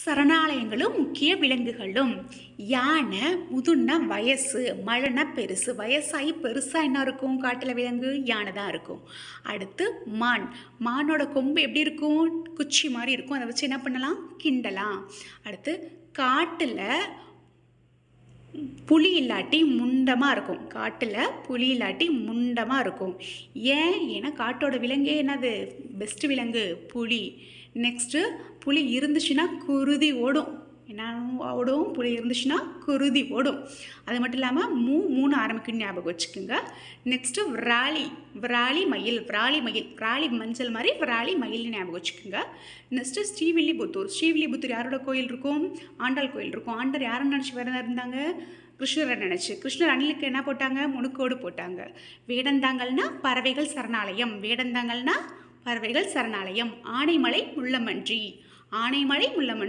சரணாலயங்களும் முக்கிய விலங்குகளும். யானை முதுன்னா வயசு மழைனா பெருசு. வயசாகி பெருசாக என்ன இருக்கும்? காட்டில் விலங்கு யானை தான் இருக்கும். அடுத்து மான். மானோட கொம்பு எப்படி இருக்கும்? குச்சி மாதிரி இருக்கும். அதை வச்சு என்ன பண்ணலாம்? கிண்டலாம். அடுத்து காட்டில் புளி இல்லாட்டி முண்டமாக இருக்கும். காட்டில் புளி இல்லாட்டி முண்டமாக இருக்கும். ஏன்? ஏன்னா காட்டோட விலங்கே என்னது? பெஸ்ட் விலங்கு புளி நெக்ஸ்ட்டு புளி இருந்துச்சுன்னா குருதி ஓடும். என்ன ஓடும்? புலி இருந்துச்சுன்னா குருதி ஓடும். அது மட்டும் இல்லாமல் மூ மூணு ஆரம்பிக்கும் ஞாபகம் வச்சுக்கோங்க. நெக்ஸ்ட்டு விராலி விராலி மயில் விராலி மயில் விராலி மஞ்சள் மாதிரி விராலி மயில் ஞாபகம் வச்சுக்கோங்க. நெக்ஸ்ட்டு ஸ்ரீவில்லிபுத்தூர் ஸ்ரீவில்லிபுத்தூர் யாரோட கோயில் இருக்கும்? ஆண்டாள் கோயில் இருக்கும். ஆண்டர் யாரை நினச்சி வேறு இருந்தாங்க? கிருஷ்ணரை நினச்சி. கிருஷ்ணர் அணிலுக்கு என்ன போட்டாங்க? முணுக்கோடு போட்டாங்க. வேடந்தாங்கல்னா பறவைகள் சரணாலயம். வேடந்தாங்கல்னா பறவைகள் சரணாலயம். ஆனைமலை முள்ளமன்றி ஆனைமலை முள்ளமன்றி